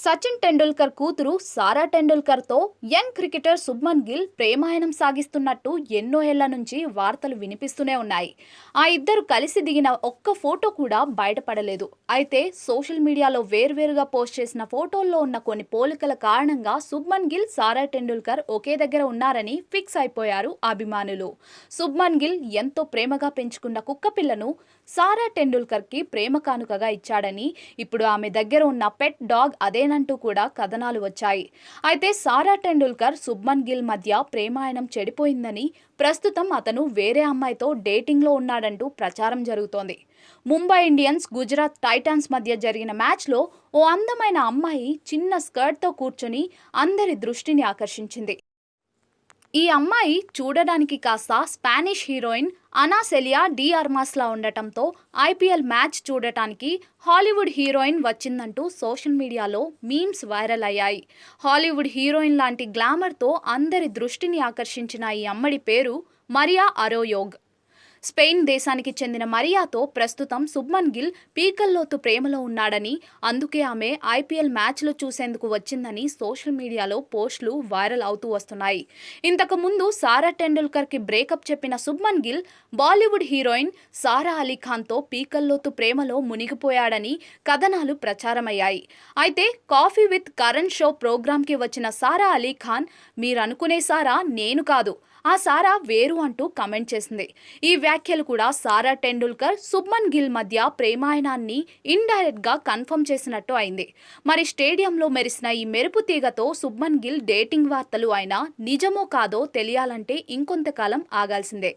సచిన్ టెండూల్కర్ కూతురు సారా టెండూల్కర్తో young cricketer Shubman Gill ప్రేమాయణం సాగిస్తున్నట్టు ఎన్నో ఏళ్ళ నుంచి వార్తలు వినిపిస్తూనే ఉన్నాయి. ఆ ఇద్దరు కలిసి దిగిన ఒక్క ఫోటో కూడా బయటపడలేదు. అయితే సోషల్ మీడియాలో వేర్వేరుగా పోస్ట్ చేసిన ఫోటోల్లో ఉన్న కొన్ని పోలికల కారణంగా శుభ్మన్ గిల్ సారా టెండూల్కర్ ఒకే దగ్గర ఉన్నారని ఫిక్స్ అయిపోయారు అభిమానులు. శుభ్మన్ గిల్ ఎంతో ప్రేమగా పెంచుకున్న కుక్కపిల్లను సారా టెండూల్కర్కి ప్రేమ కానుకగా ఇచ్చాడని ఇప్పుడు ఆమె దగ్గర ఉన్న పెట్ డాగ్ అదే అదేనంటూ కూడా కథనాలు వచ్చాయి. అయితే సారా టెండూల్కర్ సుబ్మన్ గిల్ మధ్య ప్రేమాయణం చెడిపోయిందని ప్రస్తుతం అతను వేరే అమ్మాయితో డేటింగ్లో ఉన్నాడంటూ ప్రచారం జరుగుతోంది. ముంబై ఇండియన్స్ గుజరాత్ టైటాన్స్ మధ్య జరిగిన మ్యాచ్లో ఓ అందమైన అమ్మాయి చిన్న స్కర్ట్తో కూర్చొని అందరి దృష్టిని ఆకర్షించింది. ఈ అమ్మాయి చూడడానికి కాస్త స్పానిష్ హీరోయిన్ అనాసెలియా డి అర్మాస్లా ఉండటంతో ఐపీఎల్ మ్యాచ్ చూడటానికి హాలీవుడ్ హీరోయిన్ వచ్చిందంటూ సోషల్ మీడియాలో మీమ్స్ వైరల్ అయ్యాయి. హాలీవుడ్ హీరోయిన్ లాంటి గ్లామర్తో అందరి దృష్టిని ఆకర్షించిన ఈ అమ్మడి పేరు మరియా అరోయోగ్. స్పెయిన్ దేశానికి చెందిన మరియాతో ప్రస్తుతం సుబ్మన్ గిల్ పీకల్లోతు ప్రేమలో ఉన్నాడని అందుకే ఆమె ఐపీఎల్ మ్యాచ్లు చూసేందుకు వచ్చిందని సోషల్ మీడియాలో పోస్టులు వైరల్ అవుతూ వస్తున్నాయి. ఇంతకు ముందు సారా టెండూల్కర్కి బ్రేకప్ చెప్పిన సుబ్మన్ గిల్ బాలీవుడ్ హీరోయిన్ సారా అలీ ఖాన్తో పీకల్లోతు ప్రేమలో మునిగిపోయాడని కథనాలు ప్రచారమయ్యాయి. అయితే కాఫీ విత్ కరణ్ షో ప్రోగ్రాంకి వచ్చిన సారా అలీ ఖాన్ మీరనుకునే సారా నేను కాదు. ఆ సారా వేరు అంటూ కమెంట్ చేసింది. ఈ వ్యాఖ్యలు కూడా సారా టెండూల్కర్ శుభ్మన్ గిల్ మధ్య ప్రేమాయణాన్ని ఇండైరెక్ట్గా కన్ఫర్మ్ చేసినట్టు అయింది. మరి స్టేడియంలో మెరిసిన ఈ మెరుపు తీగతో శుభ్మన్ గిల్ డేటింగ్ వార్తలు అయినా నిజమో కాదో తెలియాలంటే ఇంకొంతకాలం ఆగాల్సిందే.